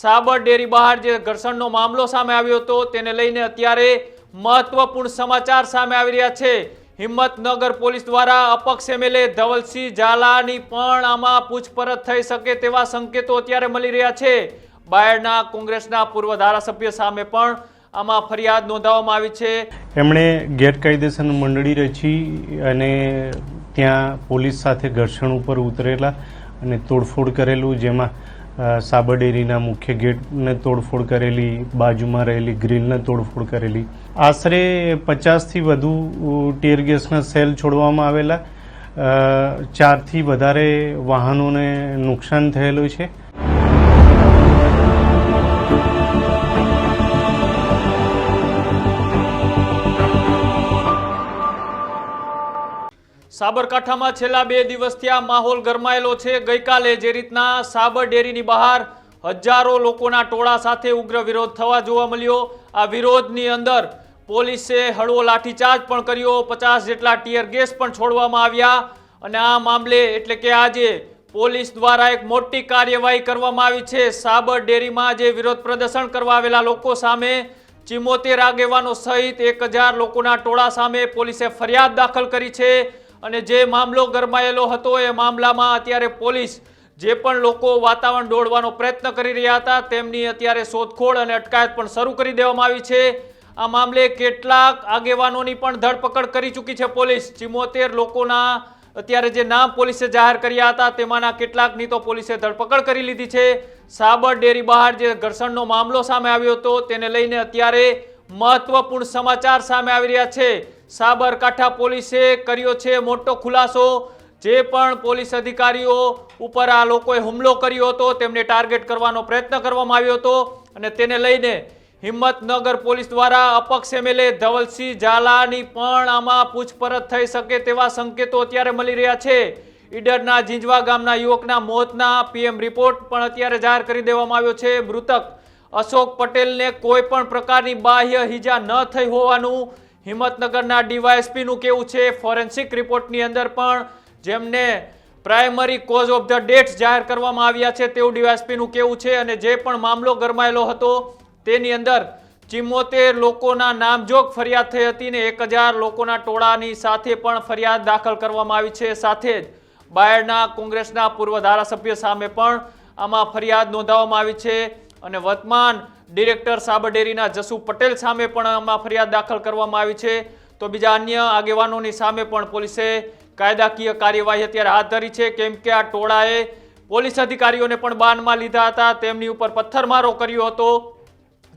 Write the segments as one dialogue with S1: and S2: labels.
S1: સાબર dairy બહાર જે ઘર્ષણનો મામલો સામે આવ્યો હતો, તેને લઈને અત્યારે મહત્વપૂર્ણ સમાચાર સામે આવી રહ્યા છે. હિંમતનગર પોલીસ દ્વારા અપક્ષ એમએલએ ધવલસિંહ ઝાલાની પણ આમાં પૂછપરછ થઈ શકે તેવા સંકેતો અત્યારે મળી રહ્યા છે. બાયડના કોંગ્રેસના પૂર્વ ધારાસભ્ય સામે પણ આમાં ફરિયાદ નોંધાવવામાં આવી છે.
S2: એમણે ગેરકાયદેસર મંડળી રચી અને ત્યાં પોલીસ સાથે ઘર્ષણ ઉપર ઉતરેલા અને તોડફોડ કરેલું, જેમાં સાબર ડેરીના મુખ્ય ગેટને તોડફોડ કરેલી, બાજુમાં રહેલી ગ્રીલને તોડફોડ કરેલી. આશરે પચાસથી વધુ ટીયર ગેસના સેલ છોડવામાં આવેલા. ચારથી વધારે વાહનોને નુકસાન થયેલું છે.
S1: સાબરકાંઠામાં છેલ્લા બે દિવસથી આ માહોલ ગરમાયેલો છે. ગઈકાલે જે રીતના સાબર ડેરીની બહાર હજારો લોકોના ટોળા સાથે ઉગ્ર વિરોધ થવા જોવા મળ્યો. આ વિરોધની અંદર પોલીસે હળવો લાઠીચાર્જ પણ કર્યો. પચાસ જેટલા ટીયર ગેસ પણ છોડવામાં આવ્યા અને આ મામલે એટલે કે આજે પોલીસ દ્વારા એક મોટી કાર્યવાહી કરવામાં આવી છે. સાબર ડેરીમાં જે વિરોધ પ્રદર્શન કરવા આવેલા લોકો સામે ચિમોતેર આગેવાનો સહિત એક લોકોના ટોળા સામે પોલીસે ફરિયાદ દાખલ કરી છે. અને જે મામલો ગરમાયેલો હતો એ મામલામાં અત્યારે પોલીસ જે પણ લોકો વાતાવરણ દોડવાનો પ્રયત્ન કરી રહ્યા હતા, તેમની અત્યારે શોધખોળ અને અટકાયત પણ શરૂ કરી દેવામાં આવી છે. આ મામલે કેટલાક આગેવાનોની પણ ધરપકડ કરી ચૂકી છે પોલીસ. ચિમોતેર લોકોના અત્યારે જે નામ પોલીસે જાહેર કર્યા હતા, તેમાંના કેટલાકની તો પોલીસે ધરપકડ કરી લીધી છે. સાબર ડેરી બહાર જે ઘર્ષણનો મામલો સામે આવ્યો હતો, તેને લઈને અત્યારે મહત્વપૂર્ણ સમાચાર સામે આવી રહ્યા છે. સાબરકાંઠા પોલીસે કર્યો છે મોટો ખુલાસો. જે પણ પોલીસ અધિકારીઓ ઉપર આ લોકોએ હુમલો કર્યો હતો, તેમને ટાર્ગેટ કરવાનો પ્રયત્ન કરવામાં આવ્યો હતો અને તેને લઈને હિંમતનગર પોલીસ દ્વારા અપક્ષ એમએલએ ધવલસિંહ ઝાલાની પણ આમાં પૂછપરછ થઈ શકે તેવા સંકેતો અત્યારે મળી રહ્યા છે. ઈડરના ઝીંઝવા ગામના યુવકના મોતના પીએમ રિપોર્ટ પણ અત્યારે જાહેર કરી દેવામાં આવ્યો છે. મૃતક અશોક પટેલને કોઈ પણ પ્રકારની બાહ્ય ઈજા ન થઈ હોવાનું હિંમતનગરના ડીવાયએસપીનું કેવું છે? ફોરેન્સિક રિપોર્ટની અંદર પણ જેમને primary cause of the death જાહેર કરવામાં આવ્યા છે, તેવું ડીવાયએસપીનું કેવું છે અને જે પણ મામલો ગરમાયેલો હતો, તેની અંદર ચિમ્મોતેર લોકોના નામજોગ ફરિયાદ થઈ હતી ને એક લોકોના ટોળાની સાથે પણ ફરિયાદ દાખલ કરવામાં આવી છે. સાથે જ બાયડના કોંગ્રેસના પૂર્વ ધારાસભ્ય સામે પણ આમાં ફરિયાદ નોંધાવવામાં આવી છે. અને વર્તમાન ડિરેક્ટર સાબરડેરીના જસુ પટેલ સામે પણ આમાં ફરિયાદ દાખલ કરવામાં આવી છે. તો બીજા અન્ય આગેવાનોની સામે પણ પોલીસે કાયદાકીય કાર્યવાહી અત્યારે હાથ ધરી છે. કેમ કે આ ટોળાએ પોલીસ અધિકારીઓને પણ બાનમાં લીધા હતા. તેમની ઉપર પથ્થરમારો કર્યો હતો.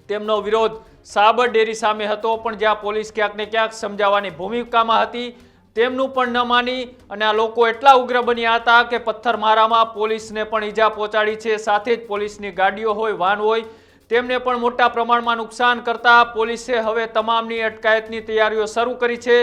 S1: તેમનો વિરોધ સાબર ડેરી સામે હતો. પણ જ્યાં પોલીસ ક્યાંક ને ક્યાંક સમજાવવાની ભૂમિકામાં હતી તેમનું પણ ન માની અને આ લોકો એટલા ઉગ્ર બન્યા હતા કે પથ્થરમારામાં પોલીસને પણ ઈજા પહોંચાડી છે. સાથે જ પોલીસની ગાડીઓ હોય વાહન હોય, તેમને પણ મોટા પ્રમાણમાં નુકસાન કરતા પોલીસે હવે તમામની અટકાયતની તૈયારીઓ શરૂ કરી છે.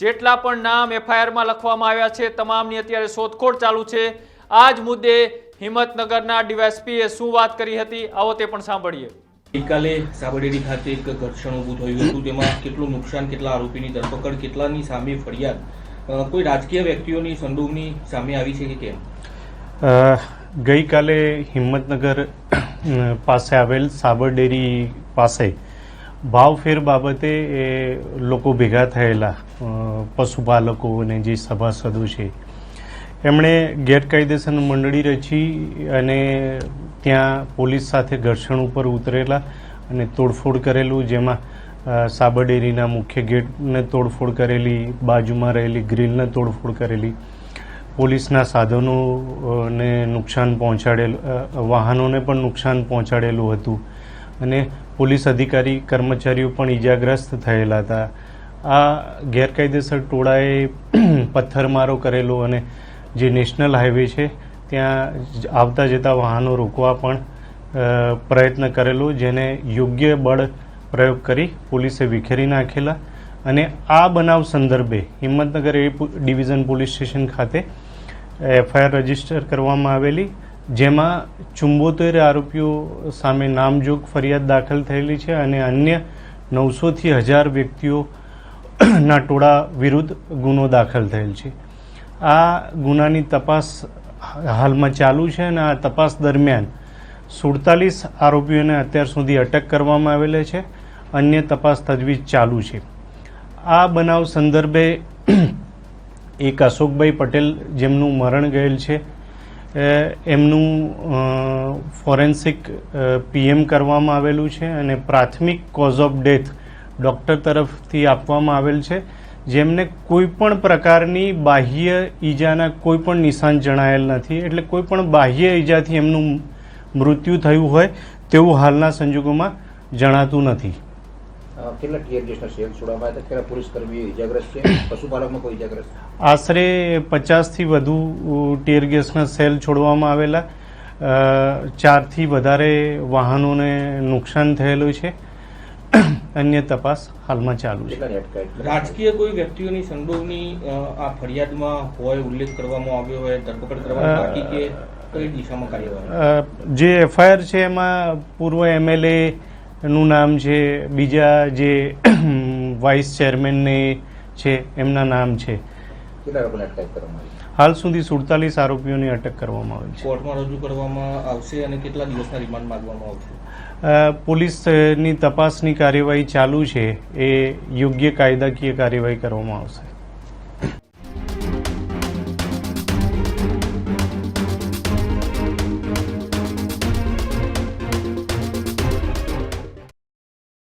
S1: જેટલા પણ નામ એફઆઈઆરમાં લખવામાં આવ્યા છે, તમામની અત્યારે શોધખોળ ચાલુ છે. આ જ મુદ્દે હિંમતનગરના ડીવાયસપીએ શું વાત કરી હતી, આવો તે પણ સાંભળીએ.
S3: ગઈકાલે સાબરડેરી ખાતે એક ઘર્ષણ ઊભું થયું હતું તેમાં કેટલું નુકસાન, કેટલા આરોપીની ધરપકડ, કેટલાની સામે ફરિયાદ. કોઈ રાજકીય વ્યક્તિઓની સંડોવણી સામે આવી છે કે કેમ?
S2: ગઈકાલે હિંમતનગર પાસે આવેલ સાબરડેરી પાસે ભાવફેર બાબતે એ લોકો ભેગા થયેલા પશુપાલકો અને જે સભાસદો છે એમણે ગેરકાયદેસર મંડળી રચી અને ત્યાં પોલીસ સાથે ઘર્ષણ ઉપર ઉતરેલા અને તોડફોડ કરેલું, જેમાં સાબરડેરીના મુખ્ય ગેટને તોડફોડ કરેલી, બાજુમાં રહેલી ગ્રીલને તોડફોડ કરેલી, પોલીસના સાધનોને નુકસાન પહોંચાડેલું વાહનોને પણ નુકસાન પહોંચાડેલું હતું અને પોલીસ અધિકારી, કર્મચારીઓ પણ ઈજાગ્રસ્ત થયેલા હતા. આ ગેરકાયદેસર ટોળાએ પથ્થરમારો કરેલો અને જે નેશનલ હાઈવે છે, ત્યાં આવતા જતા વાહનો રોકવા પણ પ્રયત્ન કરેલો, જેને યોગ્ય બળ પ્રયોગ કરી પોલીસે વિખેરી નાખેલા. અને આ બનાવ સંદર્ભે Himmatnagar A division police station ખાતે એફઆઈઆર રજિસ્ટર કરવામાં આવેલી, જેમાં ચુંબોતેર આરોપીઓ સામે નામજોગ ફરિયાદ દાખલ થયેલી છે અને અન્ય નવસોથી હજાર વ્યક્તિઓના ટોળા વિરુદ્ધ ગુનો દાખલ થયેલ છે. આ ગુનાની તપાસ હાલમાં ચાલુ છે અને આ તપાસ દરમિયાન સુડતાલીસ આરોપીઓને અત્યાર સુધી અટક કરવામાં આવેલા છે. અન્ય તપાસ તજવીજ ચાલુ છે. આ બનાવ સંદર્ભે એક અશોકભાઈ પટેલ જેમનું મરણ ગયેલ છે. એમનું ફોરેન્સિક પીએમ કરવામાં આવેલું છે અને પ્રાથમિક કોઝ ઓફ ડેથ ડૉક્ટર તરફથી આપવામાં આવેલ છે. જેમને કોઈ પણ પ્રકારની બાહ્ય ઈજાના કોઈ પણ નિશાન જણાયેલ નથી એટલે કોઈ પણ બાહ્ય ઈજાથી એમનું મૃત્યુ થયું હોય તેવું હાલના સંજોગોમાં જણાતું નથી. આશરે પચાસથી વધુ ટીયર ગેસના સેલ છોડવામાં આવેલા. ચારથી વધારે વાહનોને નુકસાન થયેલું છે. અન્ય તપાસ હાલમાં ચાલુ છે.
S3: રાજકીય કોઈ વ્યક્તિઓની સંડોવણી આ ફરિયાદમાં હોય ઉલ્લેખ કરવામાં આવ્યો હોય ધરપકડ
S2: કરવામાં
S3: બાકી કે કઈ દિશામાં કાર્યવાહી?
S2: જે એફઆઈઆર છે એમાં પૂર્વ એમએલએ નું નામ છે બીજા જે વાઇસ ચેરમેનને છે એમના નામ છે.
S4: કેટલા લોકોને અટકાયત કરવામાં આવી
S2: હાલ સુધી સુડતાલીસ આરોપીઓની અટક કરવામાં આવી છે.
S3: કોર્ટમાં રજૂ કરવામાં આવશે અને કેટલા દિવસના રિમાન્ડ માંગવામાં આવશે?
S2: પોલીસની તપાસની કાર્યવાહી ચાલુ છે. એ યોગ્ય કાયદાકીય કાર્યવાહી કરવામાં આવશે.